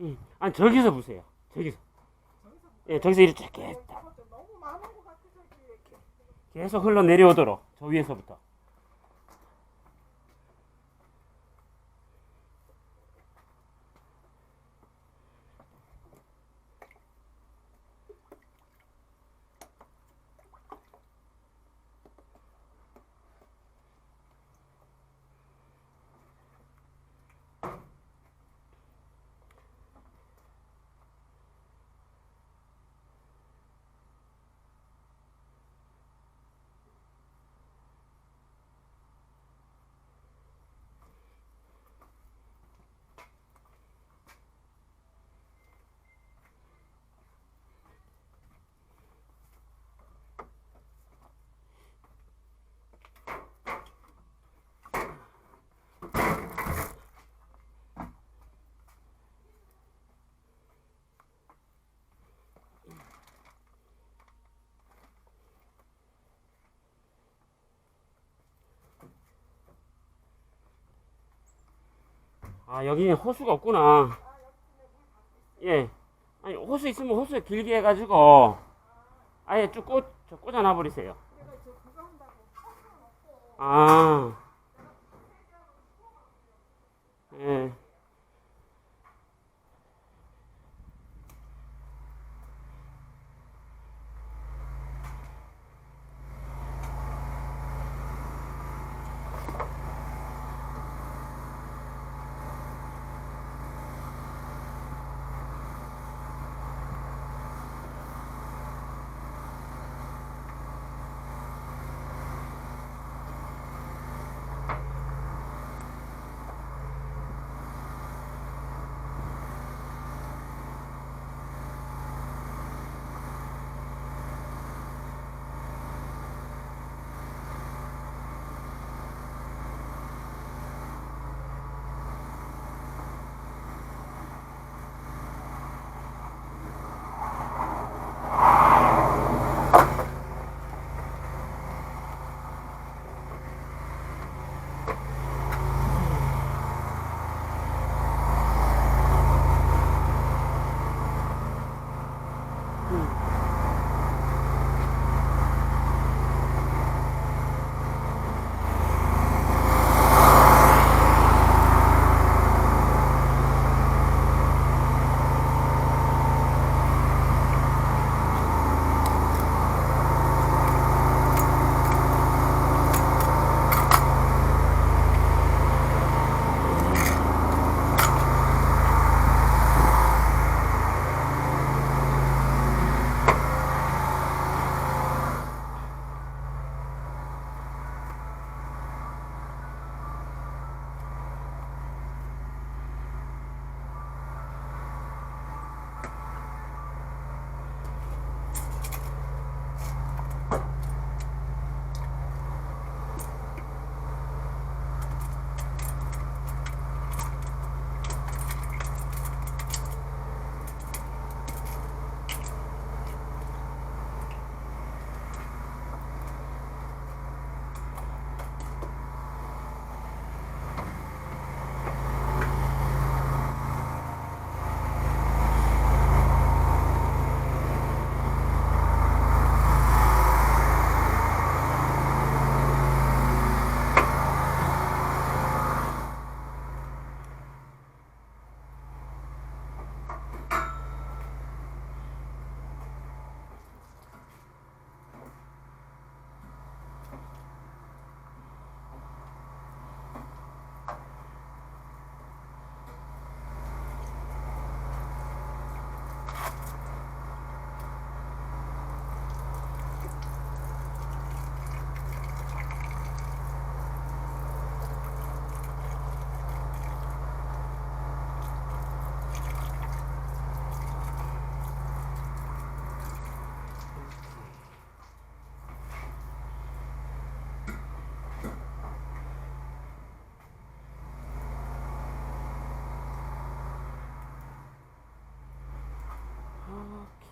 응. 아니 저기서 보세요. 저기서. 예, 저기서 이렇게. 계속 흘러 내려오도록 저 위에서부터. 아 여기 호수가 없구나. 예. 아니 호수 있으면 호수 길게 해가지고 아예 쭉 꽂, 저 꽂아놔 버리세요. 아.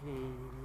Hmm.